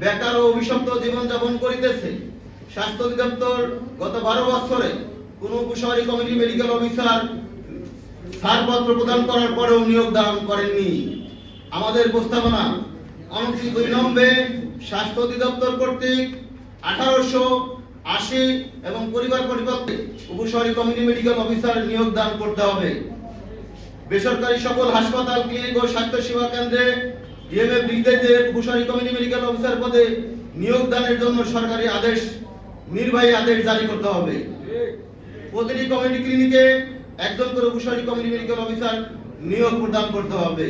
বেকার ও অভিশপ্ত জীবনযাপন করিতেছে। স্বাস্থ্য অধিদপ্তর গত বারো বছরে কোন উপশহরী কমিটি মেডিকেল অফিসার ছাড়পত্র প্রদান করার পরেও নিয়োগ দান করেননি। আমাদের প্রস্তাবনা দুই নম্বরে স্বাস্থ্য অধিদপ্তর কর্তৃক আঠারোশো আশি এবং পরিবার পরিপক্ষে উপশহরী কমিটি মেডিকেল অফিসার নিয়োগ দান করতে হবে। বেসরকারি সকল হাসপাতাল, ক্লিনিক ও স্বাস্থ্য সেবা কেন্দ্রে ডিএমএফ ডিগ্রিদের উপশহরী কমিটি মেডিকেল অফিসার পদে নিয়োগ দানের জন্য সরকারি আদেশ, নির্বাহী আদেশ জারি করতে হবে। প্রতিটি কমিটি ক্লিনিকে একজন করে উপশহরী কমিটি মেডিকেল অফিসার নিয়োগ প্রদান করতে হবে।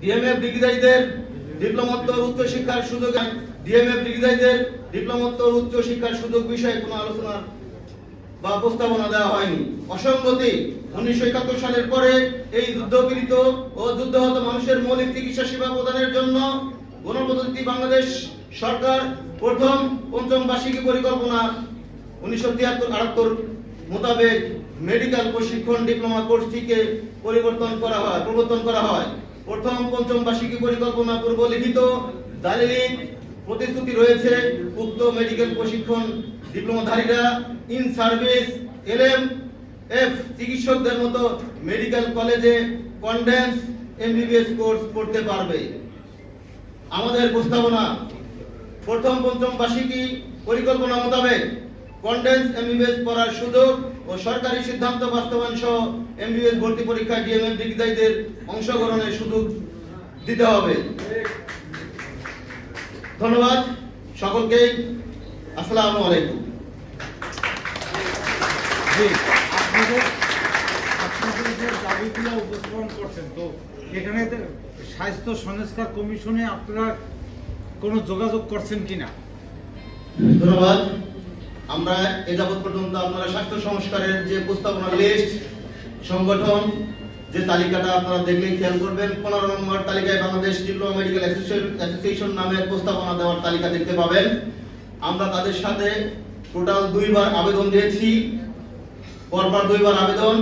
ডিএমএফ ডিগ্রিধারীদের ডিপ্লোমোত্তর উচ্চ শিক্ষার সুযোগ, ডিএমএফ ডিগ্রিধারীদের ডিপ্লোমোত্তর উচ্চ শিক্ষার সুযোগ বিষয়ে কোনো আলোচনা বা প্রস্তাবনা দেওয়া হয়নি। অসঙ্গতি, উনিশশো একাত্তর সালের পরে এই যুদ্ধপীড়িত ও যুদ্ধহত মানুষের মৌলিক চিকিৎসা সেবা প্রদানের জন্য গণপ্রজাতন্ত্রী বাংলাদেশ সরকার প্রথম পঞ্চম বার্ষিকী পরিকল্পনা উনিশশো তিয়াত্তর আটাত্তর মোতাবেক মেডিকেল প্রশিক্ষণ ডিপ্লোমা কোর্সটিকে পরিবর্তন করা হয়, প্রবর্তন করা হয়। প্রথম পঞ্চম বার্ষিকী পরিকল্পনা পূর্ব লিখিত দালিলিক প্রতিশ্রুতি রয়েছে উক্ত মেডিকেল প্রশিক্ষণ ডিপ্লোমাধারীরা ইন সার্ভিস এলএম এফ চিকিৎসকদের মতো মেডিকেল কলেজে কন্ডেন্স এমবিবিএস কোর্স করতে পারবে। আমাদের প্রস্তাবনা প্রথম পঞ্চম বার্ষিকী পরিকল্পনা মোতাবেক কন্ডেন্স এমবিবিএস পড়ার সুযোগ ও সরকারি সিদ্ধান্ত বাস্তবায়ন সহ এমবিবিএস ভর্তি পরীক্ষায় ডিএমএল ডিগ্রিধারীদের অংশগ্রহণের সুযোগ দিতে হবে। ধন্যবাদ সকলকে। আসসালামু আলাইকুম। জি, আপনাদের আপনাদের যে দাবিগুলো উপস্থাপন করছেন তো এখানে স্বাস্থ্য সংস্কার কমিশনে আপনারা কোনো যোগাযোগ করছেন কিনা? ধন্যবাদ। আমরা এ যাবৎ পর্যন্ত আপনারা স্বাস্থ্য সংস্কারের যে প্রস্তাবনা লিস্ট সংগঠন যে তালিকাটা আপনারা দেখলেই খেয়াল করবেন, পনেরো নম্বর তালিকায় বাংলাদেশ ডিপ্লোমা মেডিকেল অ্যাসোসিয়েশন নামের প্রস্তাবনা দেওয়ার তালিকা দেখতে পাবেন। আমরা তাদের সাথে টোটাল দুইবার আবেদন দিয়েছি, পরপর দুইবার আবেদন,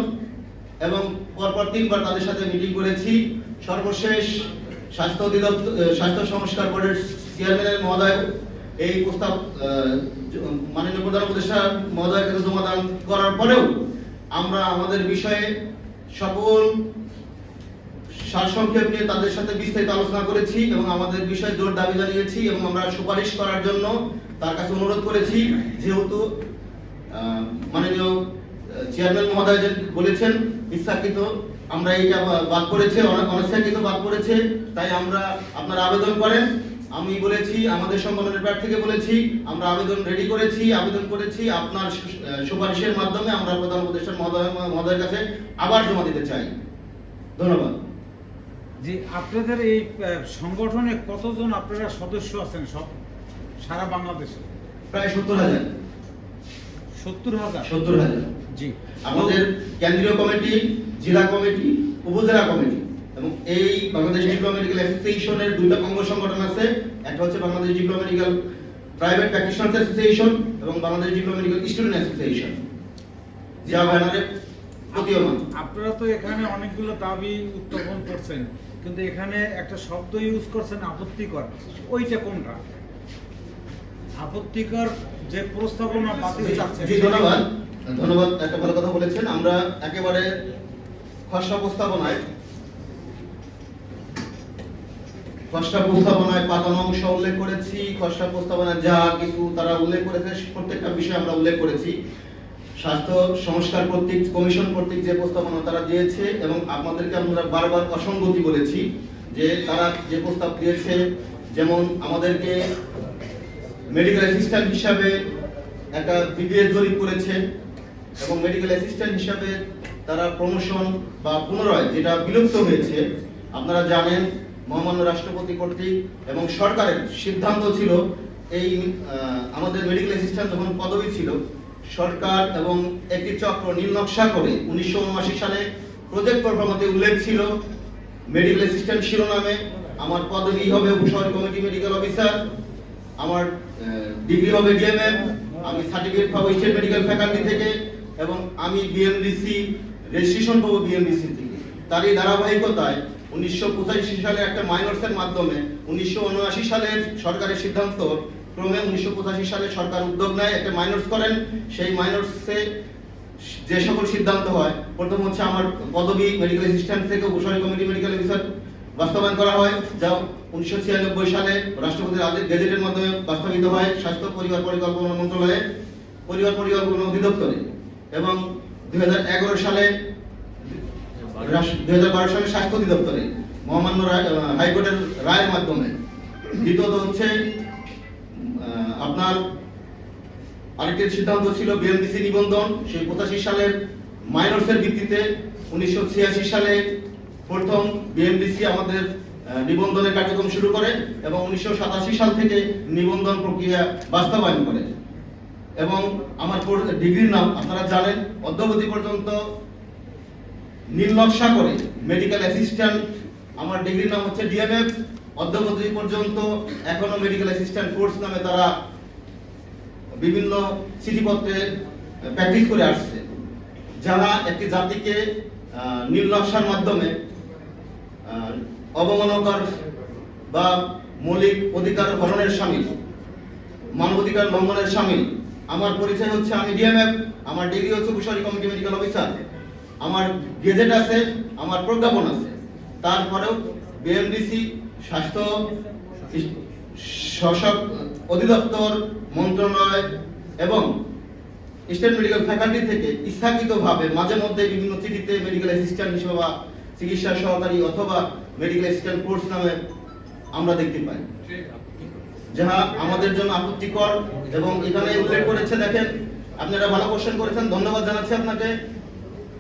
এবং পরপর তিনবার তাদের সাথে মিটিং করেছি। সর্বশেষ স্বাস্থ্য অধিদপ্তর স্বাস্থ্য সংস্কার বোর্ডের চেয়ারম্যানের মহোদয় এই প্রস্তাব মাননীয় প্রধান উপদেষ্টা মহোদয়ের কাছে জমা দান করার পরেও আমরা আমাদের বিষয়ে সকল সারসংক্ষেপ নিয়ে তাদের সাথে বিস্তারিত আলোচনা করেছি এবং আমাদের বিষয়ে জোর দাবি জানিয়েছি এবং আমরা সুপারিশ করার জন্য তার কাছে অনুরোধ করেছি। যেহেতু মাননীয় চেয়ারম্যান মহোদয় বলেছেন, ইচ্ছাকৃত, আমরা এইটা বাদ করেছে অনে- অনিচ্ছাকৃত বাদ করেছে তাই আমরা আপনারা আবেদন করেন। আমি বলেছি আমাদের সংগঠনের প্রার্থীকে বলেছি আমরা আবেদন রেডি করেছি আবেদন করেছি আপনার সুপারিশের মাধ্যমে আমরা প্রধান উপদেষ্টা মহোদয় মহোদয়ের কাছে আবার জমা দিতে চাই। ধন্যবাদ। যে আপনাদের এই সংগঠনে কতজন আপনারা সদস্য আছেন সব সারা বাংলাদেশে? প্রায় সত্তর হাজার। সত্তর হাজার? সত্তর হাজার। জি। আমাদের কেন্দ্রীয় কমিটি জেলা কমিটি উপজেলা কমিটি এবং এই বাংলাদেশ মেডিকেল অ্যাসোসিয়েশনের দুইটা অঙ্গ সংগঠন আছে। একটা হচ্ছে Bangladesh medical private practitioners association এবং বাংলাদেশ মেডিকেল স্টুডেন্ট অ্যাসোসিয়েশন যা ব্যানারে প্রতীয়মান। আপনারা তো এখানে অনেকগুলো দাবি উত্থাপন করছেন কিন্তু এখানে একটা শব্দ ইউজ করছেন আপত্তিকর। ওইটা কোনটা? আপত্তিকর যে প্রস্তাবনা বাতিল চাচ্ছেন জি ধন্যবাদ। ধন্যবাদ একটা ভালো কথা বলেছেন। আমরা একেবারে খসড়া প্রস্তাবনায় খসড়া প্রস্তাবনায় পাতানো অংশ উল্লেখ করেছি। খসড়া প্রস্তাবনায় যা কিছু তারা উল্লেখ করেছে প্রত্যেকটা বিষয় আমরা উল্লেখ করেছি। স্বাস্থ্য সংস্কার কর্তৃক, কমিশন কর্তৃক যে প্রস্তাবনা তারা দিয়েছে এবং আপনাদেরকে আমরা বারবার অসঙ্গতি বলেছি যে তারা যে প্রস্তাব দিয়েছে, যেমন আমাদেরকে মেডিকেল অ্যাসিস্ট্যান্ট হিসাবে একটা বিবিএস জরিপ করেছে এবং মেডিকেল অ্যাসিস্ট্যান্ট হিসাবে তারা প্রমোশন বা পুনরায় যেটা বিলুপ্ত হয়েছে, আপনারা জানেন মহামান্য রাষ্ট্রপতি কর্তৃক এবং সরকারের সিদ্ধান্ত ছিল, এই আমাদের মেডিকেল অ্যাসিস্ট্যান্ট যখন পদবি ছিল, সরকার এবং একটি চক্র নীল নকশা করে উনিশশো উনআশি সালে প্রজেক্ট প্রোগ্রামতে উল্লেখ ছিল মেডিকেল অ্যাসিস্ট্যান্ট শিরোনামে, আমার পদবি হবে উপশহর কমিটি মেডিকেল অফিসার আমার ডিগ্রি হবে ডিএমএম আমি সার্টিফিকেট পাবো স্টেট মেডিকেল ফ্যাকাল্টি থেকে, এবং আমি বিএমডিসি রেজিস্ট্রেশন পাবো বিএমডিসি থেকে। তারই ধারাবাহিকতায় উনিশশো পঁচাশি সালে একটা মাইনরসের মাধ্যমে, উনিশশো উনআশি সালের সরকারের সিদ্ধান্ত, ক্রমে উনিশশো পঁচাশি সালে সরকার উদ্যোগ নেয়, একটা মাইনরস করেন। সেই মাইনরসে যে সকল সিদ্ধান্ত হয়, প্রথম হচ্ছে আমার পদবি মেডিকেল অ্যাসিস্ট্যান্ট থেকে উপসরি কমিটি মেডিকেল অফিসার বাস্তবায়ন করা হয়, যা উনিশশো ছিয়ানব্বই সালে রাষ্ট্রপতির আদেশ গেজেটের মাধ্যমে বাস্তবিত হয়, স্বাস্থ্য পরিবার পরিকল্পনা মন্ত্রণালয়ে পরিবার পরিকল্পনা অধিদপ্তরে। এবং দু হাজার এগারো সালে দু হাজার বারো সালে স্বাস্থ্য অধিদপ্তরে মহামান্য হাইকোর্টের রায়ের মাধ্যমে দ্বিতীয়ত হচ্ছে আপনার আরেকটি সিদ্ধান্ত ছিল বিএমডিসি নিবন্ধন। সেই পঁচাশি সালের মাইনরসের ভিত্তিতে উনিশশো ছিয়াশি সালে প্রথম বিএমডিসি আমাদের নিবন্ধনের কার্যক্রম শুরু করে এবং উনিশশো সাতাশি সাল থেকে নিবন্ধন প্রক্রিয়া বাস্তবায়ন করে। এবং আমার ডিগ্রির নাম আপনারা জানেন। অদ্যবধি পর্যন্ত নীলনকশা করে মেডিকেল অ্যাসিস্ট্যান্ট আমার ডিগ্রির নাম হচ্ছে ডিএমএফ অদ্যবধি পর্যন্ত এখনও মেডিকেল অ্যাসিস্ট্যান্ট কোর্স নামে তারা বিভিন্ন চিঠিপত্রে প্র্যাকটিস করে আসছে। যারা একটি জাতিকে আহ, মাধ্যমে অবমাননাকর বা মৌলিক অধিকার হরণের সামিল মানবাধিকার লঙ্ঘনের সামিল আমার পরিচয় হচ্ছে আমি ডিএমএফ আমার ডিগ্রি হচ্ছে উপসরি কমিটি মেডিকেল অফিসার আমার গেজেট আছে, আমার প্রজ্ঞাপন আছে। তারপরেও বিএমডিসি স্বাস্থ্য শাসক অধিদপ্তর, মন্ত্রণালয় এবং স্টেট মেডিকেল ফ্যাকাল্টি থেকে ইচ্ছাকৃতভাবে মাঝে মধ্যে বিভিন্ন চিঠিতে মেডিকেল অ্যাসিস্ট্যান্ট হিসেবে বা চিকিৎসা সহকারী অথবা মেডিকেল অ্যাসিস্ট্যান্ট কোর্স নামে আমরা দেখতে পাই। যাহা আমাদের জন্য আপত্তিকর এবং এখানে উল্লেখ করেছে, দেখেন, আপনারা ভালো কোশ্চেন করেছেন, ধন্যবাদ জানাচ্ছি আপনাকে।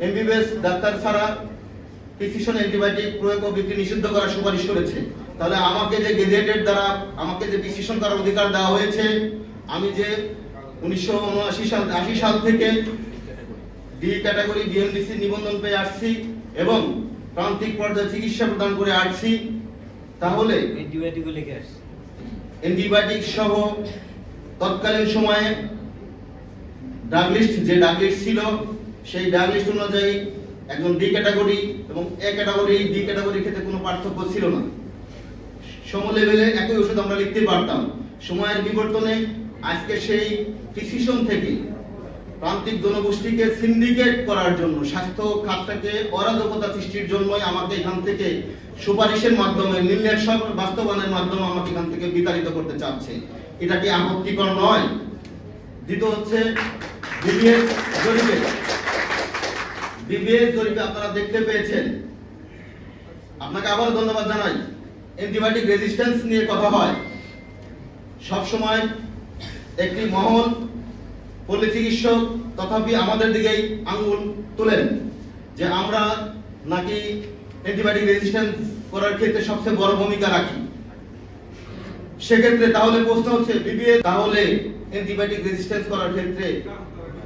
এমবিবিএস ডাক্তার ছাড়া প্রিসক্রিপশন অ্যান্টিবায়োটিক প্রয়োগ ও বিক্রি নিষিদ্ধ করার সুপারিশ করেছে। তাহলে আমাকে যে গেজেটের দ্বারা আমাকে যে প্রিসক্রিপশন করার অধিকার দেওয়া হয়েছে আমি যে উনিশশো উনআশি সাল আশি সাল থেকে ডি ক্যাটাগরি বিএমডিসি নিবন্ধন পেয়ে আসছি এবং প্রান্তিক পর্যায়ে চিকিৎসা প্রদান করে আসছি তাহলে অ্যান্টিবায়োটিক সহ তৎকালীন সময়ে ড্রাগ লিস্ট যে ড্রাগ লিস্ট ছিল সেই ড্রাগ লিস্ট অনুযায়ী একজন ডি ক্যাটাগরি এবং এ ক্যাটাগরি ডি ক্যাটাগরি ক্ষেত্রে কোনো পার্থক্য ছিল না। সম লেভেলে একই ওষুধ আমরা লিখতে পারতাম। সময়ের বিবর্তনে আজকে সেই প্রিসিশন থেকে প্রান্তিক জনগোষ্ঠীকে সিন্ডিকেট করার জন্য, স্বাস্থ্য খাতটাকে অরাজকতা সৃষ্টির জন্যই আমাকে এখান থেকে সুপারিশের মাধ্যমে নির্দেশক বাস্তবায়নের মাধ্যমে আমাকে এখান থেকে বিতাড়িত করতে চাচ্ছে। এটা কি আপত্তিকর নয়? দ্বিতীয় হচ্ছে জরিপে। বিবিএস জরিপে আপনারা দেখতে পেয়েছেন। আপনাকে আবারও ধন্যবাদ জানাই। অ্যান্টিবায়োটিক রেজিস্ট্যান্স নিয়ে কথা হয়। সব সময় একটি মহল পল্লী চিকিৎসক তথাপি আমাদের দিকেই আঙ্গুল তোলেন যে আমরা নাকি অ্যান্টিবায়োটিক রেজিস্ট্যান্স করার ক্ষেত্রে সবচেয়ে বড় ভূমিকা রাখি। সেক্ষেত্রে তাহলে প্রশ্ন হচ্ছে, বিবিএস তাহলে অ্যান্টিবায়োটিক রেজিস্ট্যান্স করার ক্ষেত্রে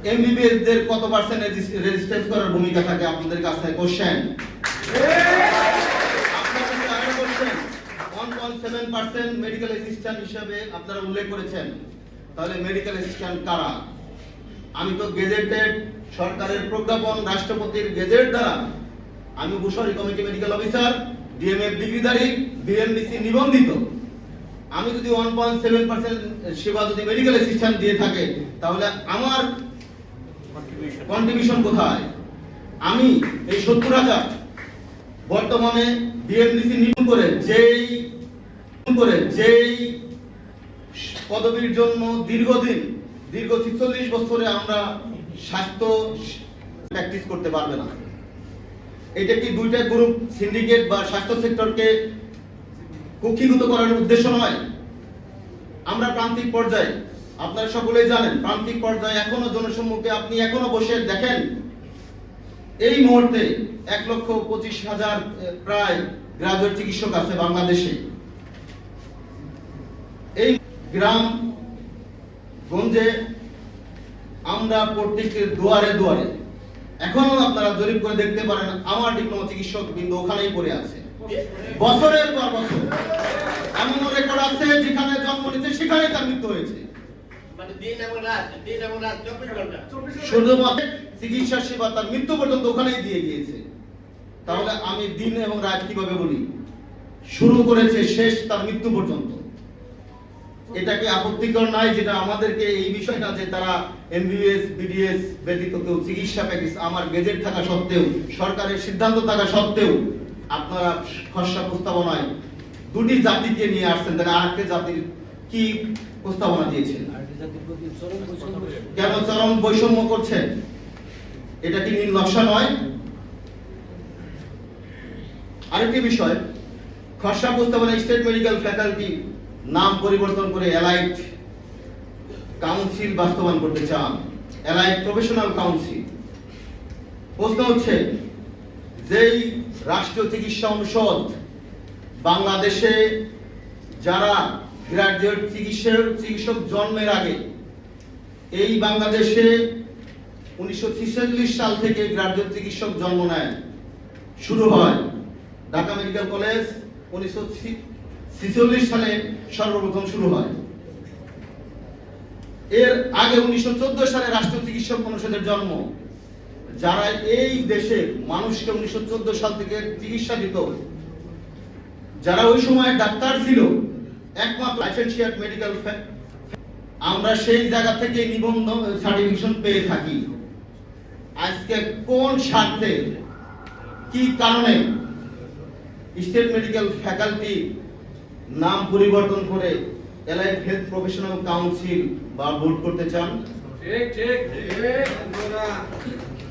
এমবিবিএস দের কত পার্সেন্ট রেজিস্ট্যান্স করার ভূমিকা থাকে আপনাদের কাছে কোশ্চেন মেডিকেল অ্যাসিস্ট্যান্ট হিসেবে আপনারা উল্লেখ করেছেন, তাহলে মেডিকেল অ্যাসিস্ট্যান্ট কারা? আমি তো গেজেটেড সরকারের প্রজ্ঞাপন, রাষ্ট্রপতির গেজেট দ্বারা আমি ভূষণী কমিটি মেডিকেল অফিসার ডিএমএফ ডিগ্রিধারী বিএমডিসি নিবন্ধিত। আমি যদি ওয়ান পয়েন্ট সেভেন পার্সেন্ট সেবা যদি মেডিকেল অ্যাসিস্ট্যান্ট দিয়ে থাকে, তাহলে আমার কন্ট্রিবিউশন কোথায়? আমি এই সত্তর হাজার বর্তমানে করে যেই করে যেই পদবীর জন্য দীর্ঘদিন, দীর্ঘ ছিচল্লিশ বছরে আমরা স্বাস্থ্য প্র্যাকটিস করতে পারবে না। এটা কি দুইটা গ্রুপ সিন্ডিকেট বা স্বাস্থ্য সেক্টরকে কুক্ষিগত করার উদ্দেশ্য নয়? আমরা প্রান্তিক পর্যায়ে আপনারা সকলেই জানেন, প্রান্তিক পর্যায়ে এখনও জনসম্মুখে আপনি এখনও বসে দেখেন, এই মুহূর্তে এক লক্ষ পঁচিশ হাজার প্রায় গ্রাজুয়েট চিকিৎসক আছে বাংলাদেশে। এই গ্রাম গঞ্জে আমরা প্রত্যেকের দুয়ারে দুয়ারে, এখনও আপনারা জরিপ করে দেখতে পারেন, আমার ডিপ্লোমা চিকিৎসক বিন্দু ওখানেই পড়ে আছে। বছরের পর বছর এমন রেকর্ড আছে যেখানে জন্ম নিতে সেখানে তার মৃত্যু হয়েছে। শুধুমাত্র চিকিৎসা সেবা তার মৃত্যু পর্যন্ত ওখানেই দিয়ে গিয়েছে। তাহলে আমি দিন এবং রাত কীভাবে বলি? শুরু করেছে শেষ তার মৃত্যু পর্যন্ত। এটা কি আপত্তিকর নয় যেটা আমাদেরকে এই বিষয়টা যে তারা এমবিবিএস বিডিএস ব্যতীত কেউ চিকিৎসা প্যাকেজ আমার গেজেট থাকা সত্ত্বেও সরকারের সিদ্ধান্ত থাকা সত্ত্বেও আপনারা খসড়া প্রস্তাবনায় দুটি জাতিকে নিয়ে আসছেন তাহলে আরেকটি জাতির কি প্রস্তাবনা দিয়েছেন? কেন চরম বৈষম্য করছেন? এটা কি নকশা নয়? আরেকটি বিষয়, খসড়া প্রস্তাবনা স্টেট মেডিকেল ফ্যাকাল্টি নাম পরিবর্তন করে অ্যালাইড কাউন্সিল বাস্তবায়ন করতে চান। Allied professional council. প্রশ্ন হচ্ছে, যেই রাষ্ট্রীয় চিকিৎসা অনুষদ বাংলাদেশে যারা গ্রাজুয়েট চিকিৎসক চিকিৎসক জন্মের আগে। এই বাংলাদেশে উনিশশো সাল থেকে গ্রাজুয়েট চিকিৎসক জন্ম নেয়। শুরু হয় ঢাকা মেডিকেল কলেজ, উনিশশো সালে সর্বপ্রথম শুরু হয়। এর আগে উনিশশো চোদ্দ সালে রাষ্ট্রীয় চিকিৎসক অনুষদের জন্ম। যারা এই দেশে মানুষকে উনিশশো চোদ্দ সাল থেকে চিকিৎসা দিত যারা ওই সময় ডাক্তার ছিল একমাত্র লাইসেন্সিয়াট মেডিকেল আমরা সেই জায়গা থেকে নিবন্ধন সার্টিফিকেশন পেয়ে থাকি। আজকে কোন স্বার্থে কি কারণে স্টেট মেডিকেল ফ্যাকাল্টি নাম পরিবর্তন করে এলাইড হেলথ প্রফেশনাল কাউন্সিল বা বোর্ড করতে চান?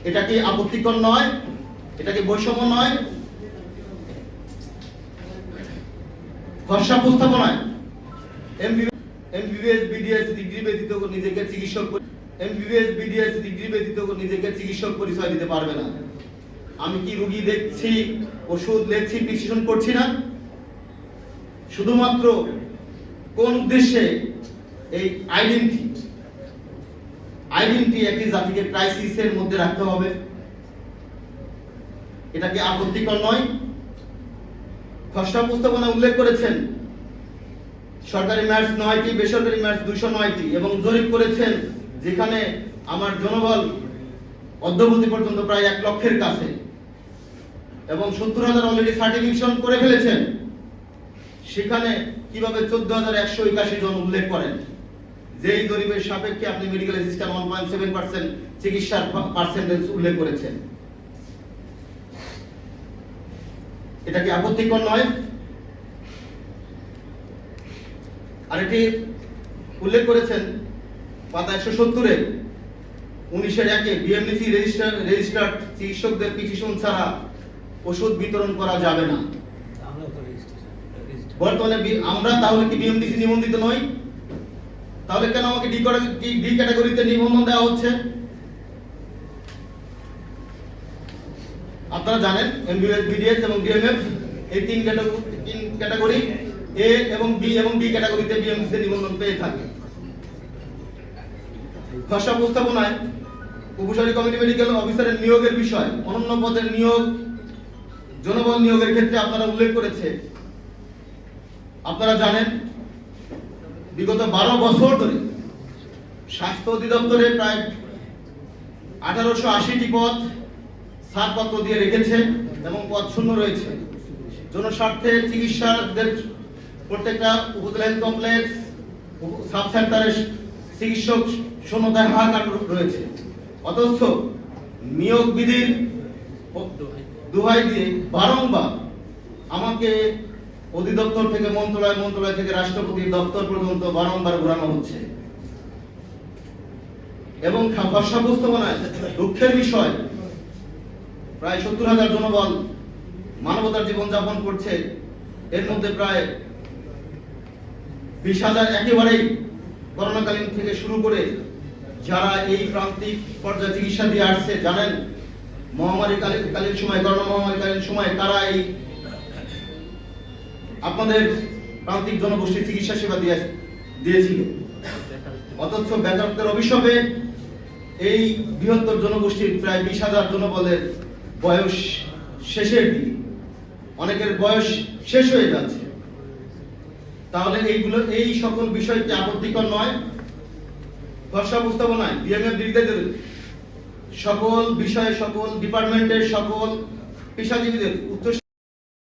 এটা কি আপত্তিকর নয়? এটা কি বৈষম্য নয়? খসড়া প্রস্তাবনায় এমবিবিএস বিডিএস ডিগ্রি ব্যতীত নিজেকে চিকিৎসক এমবিবিএস বিডিএস ডিগ্রি ব্যতীত নিজেকে চিকিৎসক পরিচয় দিতে পারবে না। আমি কি রুগী দেখছি, ওষুধ লেখছি করছি না? শুধুমাত্র কোন উদ্দেশ্যে এই আইডেন্টি? আইডেন্টি একটি জাতিকে ক্রাইসিসের মধ্যে রাখতে হবে। এটা কি আপত্তিকর নয়? খসড়া প্রস্তাবনা উল্লেখ করেছেন সরকারি ম্যাচ নয়টি, বেসরকারি ম্যাচ দুশো নয়টি এবং জরিপ করেছেন যেখানে আমার জনবল অদ্যবধি পর্যন্ত প্রায় এক লক্ষের কাছে এবং সত্তর হাজার অলরেডি সার্টিফিকেশন করে ফেলেছেন। সেখানে কীভাবে চোদ্দ হাজার একশো একাশি জন উল্লেখ করেন? যেই জরিপের সাপেক্ষে আপনি medical assistant one point seven percent চিকিৎসার পার্সেন্টেজ উল্লেখ করেছেন। এটা কি আপত্তিকর নয়? আর এটি উল্লেখ করেছেন পাতা একশো সত্তরে উনিশের একে বিএমডিসি রেজিস্টার রেজিস্টার্ড চিকিৎসকদের পিটিশন ছাড়া ওষুধ বিতরণ করা যাবে না। বর্তমানে আমরা তাহলে কি বিএমডিসি নিবন্ধিত নই? তাহলে কেন আমাকে ডি- ডি ক্যাটাগরিতে নিবন্ধন দেওয়া হচ্ছে? আপনারা জানেন এমবিএস বিডিএস এবং ডিএমএফ এই তিন ক্যাটাগরি তিন ক্যাটাগরি এ এবং বি এবং ডি ক্যাটাগরিতে বিএমডিসি নিবন্ধন পেয়ে থাকে। খসড়া প্রস্তাবনায় উপসারী কমিটি মেডিকেল অফিসারের নিয়োগের বিষয়, অনন্য পদের নিয়োগ, জনবল নিয়োগের ক্ষেত্রে আপনারা উল্লেখ করেছে। আপনারা জানেন, বিগত বারো বছর ধরে স্বাস্থ্য অধিদপ্তরে প্রায় আঠারোশো আশিটি পদ ছাড়পত্র দিয়ে রেখেছে এবং পদ শূন্য রয়েছে। জনস্বার্থে চিকিৎসাদের প্রত্যেকটা উপজেলা কমপ্লেক্স সাব সেন্টারে চিকিৎসক শূন্যতায় হাহাকার রয়েছে। অথচ নিয়োগ বিধির দোহাই দিয়ে বারংবার আমাকে অধিদপ্তর থেকে মন্ত্রণালয় মন্ত্রণালয় থেকে রাষ্ট্রপতির দপ্তর পর্যন্ত বারংবার ঘোরানো হচ্ছে। এবং প্রস্তাবনায় দুঃখের বিষয়, প্রায় সত্তর হাজার জনবল মানবতার জীবন যাপন করছে। এর মধ্যে প্রায় বিশ হাজার একেবারেই করোনাকালীন থেকে শুরু করে যারা এই প্রান্তিক পর্যায়ে চিকিৎসা দিয়ে আসছে, জানেন, মহামারী কালীন সময়, করোনা মহামারী কালীন সময় তারা এই আপনাদের প্রান্তিক জনগোষ্ঠীর চিকিৎসা সেবা দিয়ে দিয়েছিল। অথচ বেকারত্বের অভিশাপে এই বৃহত্তর জনগোষ্ঠীর প্রায় বিশ হাজার জনবলের বয়স শেষের দিকে। অনেকের বয়স শেষ হয়ে যাচ্ছে। তাহলে এইগুলো, এই সকল বিষয় কি আপত্তিকর নয়? খসড়া উপস্থাপনায় বিএমএফ ডিগ্রিদের সকল বিষয়ে, সকল ডিপার্টমেন্টের সকল পেশাজীবীদের উচ্চ